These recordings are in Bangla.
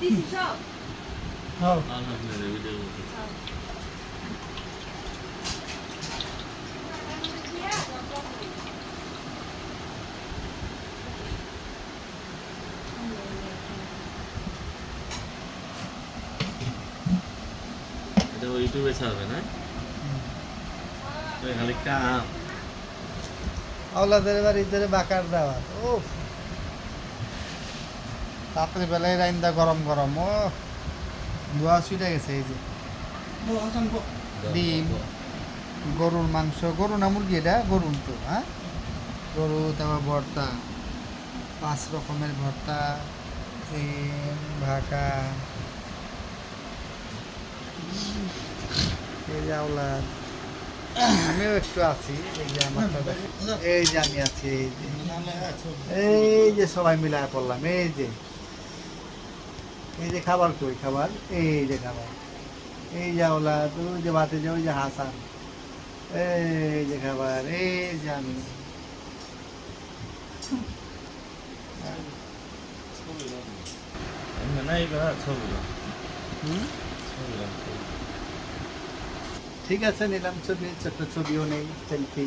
দিছি সব হ্যাঁ আলহামদুলিল্লাহ ভিডিও ইউটিউবে ছাড়বে না? ওই খালি কাম আওলাদের বাড়িতে বাকার দেওয়া ও রাত্রে বেলায় রাইন্দা গরম গরম, ও, ধোয়া ছুটে গেছে এই যে। ডিম, গরুর মাংস, গরু না মুরগি এটা? গরুর তো হ্যাঁ? গরু, তারপর ভর্তা, পাঁচ রকমের ভর্তা ভাকা, এই যে আওলাদ আমিও একটু আছি, এই যে আমার এই যে আমি আছি, এই যে। এই যে সবাই মিলায় পড়লাম এই যে। এই যে খাবার কই, খাবার? এই যে খাবার। এই যে ওই যে বাতে যে ওই যে হাসান। এই যে খাবার, এই যে আমি। ঠিক আছে, নিলাম ছবি, ছোট্ট ছবিও নেই সেলফি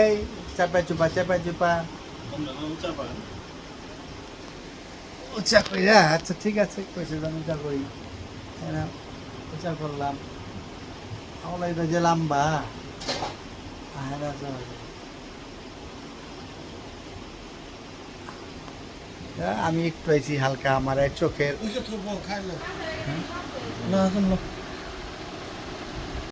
এই চাপা চুপা চাপা চুপা। উঁচা কইরা আচ্ছা ঠিক আছে কইছে আমি যা করি। হ্যাঁ নাও, করলাম। আমার এটা যে লম্বা। হ্যাঁ আমি একটু আইছি হালকা আমার চোখের। তো খাইলো। না